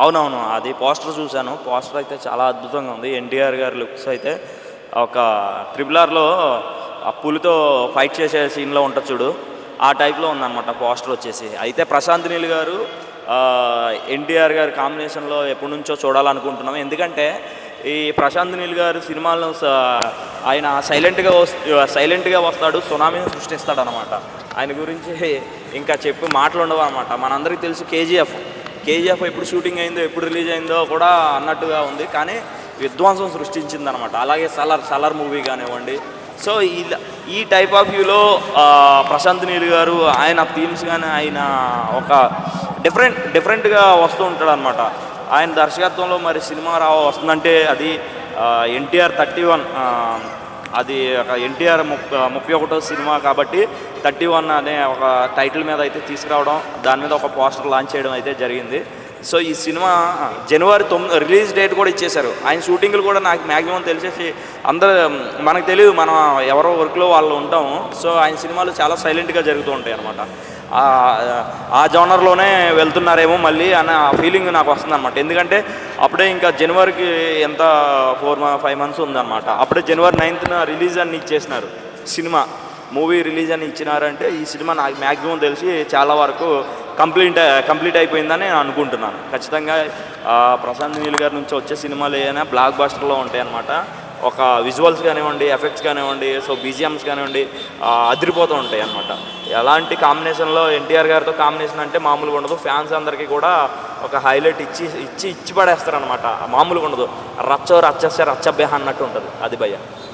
అవునవును అది పోస్టర్ చూశాను. పోస్టర్ అయితే చాలా అద్భుతంగా ఉంది. ఎన్టీఆర్ గారి లుక్స్ అయితే ఒక ట్రిపుల్ ఆర్లో ఆ పులితో ఫైట్ చేసే సీన్లో ఉంటుంది చూడు. ఆ టైప్లో ఉందన్నమాట పోస్టర్ వచ్చేసి. అయితే ప్రశాంత్ నీల్ గారు ఎన్టీఆర్ గారి కాంబినేషన్లో ఎప్పటి నుంచో చూడాలనుకుంటున్నాం. ఎందుకంటే ఈ ప్రశాంత్ నీల్ గారు సినిమాలను ఆయన సైలెంట్గా వస్ సైలెంట్గా వస్తాడు సునామీని సృష్టిస్తాడు అనమాట ఆయన గురించి ఇంకా చెప్పి మాటలు ఉండవు అనమాట మనందరికీ తెలుసు కేజీఎఫ్. కేజీఎఫ్ ఎప్పుడు షూటింగ్ అయిందో ఎప్పుడు రిలీజ్ అయిందో కూడా అన్నట్టుగా ఉంది. కానీ విధ్వంసం సృష్టించింది అనమాట అలాగే సలార్ సలార్ మూవీ కానివ్వండి. సో ఈ ఈ టైప్ ఆఫ్ వ్యూలో ప్రశాంత్ నీల్ గారు ఆయన థీమ్స్ కానీ ఆయన ఒక డిఫరెంట్ డిఫరెంట్గా వస్తూ ఉంటాడు అనమాట ఆయన దర్శకత్వంలో మరి సినిమా రా వస్తుందంటే అది ఎన్టీఆర్ థర్టీ వన్ అది ఒక ఎన్టీఆర్ ముప్పై ఒకటో సినిమా కాబట్టి థర్టీ వన్ అనే ఒక టైటిల్ మీద అయితే తీసుకురావడం దాని మీద ఒక పోస్టర్ లాంచ్ చేయడం అయితే జరిగింది. సో ఈ సినిమా జనవరి తొమ్మిది రిలీజ్ డేట్ కూడా ఇచ్చేశారు. ఆయన షూటింగ్లు కూడా నాకు మ్యాక్సిమం తెలిసేసి అందరూ మనకు తెలియదు మనం ఎవరో వర్క్లో వాళ్ళు ఉంటాం. సో ఆయన సినిమాలు చాలా సైలెంట్గా జరుగుతూ ఉంటాయి అనమాట ఆ జోనర్లోనే వెళ్తున్నారేమో మళ్ళీ అన్న ఫీలింగ్ నాకు వస్తుంది అనమాట ఎందుకంటే అప్పుడే ఇంకా జనవరికి ఎంత ఫోర్ ఫైవ్ మంత్స్ ఉందన్నమాట. అప్పుడే జనవరి నైన్త్న రిలీజ్ అని ఇచ్చేసినారు సినిమా. మూవీ రిలీజ్ అని ఇచ్చినారంటే ఈ సినిమా నాకు మ్యాక్సిమం తెలిసి చాలా వరకు కంప్లీట్ కంప్లీట్ అయిపోయిందని నేను అనుకుంటున్నాను. ఖచ్చితంగా ప్రశాంత్ నీల్ గారి నుంచి వచ్చే సినిమాలు ఏమైనా బ్లాక్ బాస్టర్లో ఉంటాయి అన్నమాట ఒక విజువల్స్ కానివ్వండి ఎఫెక్ట్స్ కానివ్వండి సో బీజిఎమ్స్ కానివ్వండి అదిరిపోతూ ఉంటాయి అనమాట ఎలాంటి కాంబినేషన్లో ఎన్టీఆర్ గారితో కాంబినేషన్ అంటే మామూలుగా ఉండదు. ఫ్యాన్స్ అందరికీ కూడా ఒక హైలైట్ ఇచ్చి ఇచ్చి ఇచ్చి పడేస్తారనమాట మామూలుగా ఉండదు. రచ్చ రచ్చస్తే రచ్చ బెహ అన్నట్టు ఉంటుంది. అది భయ్య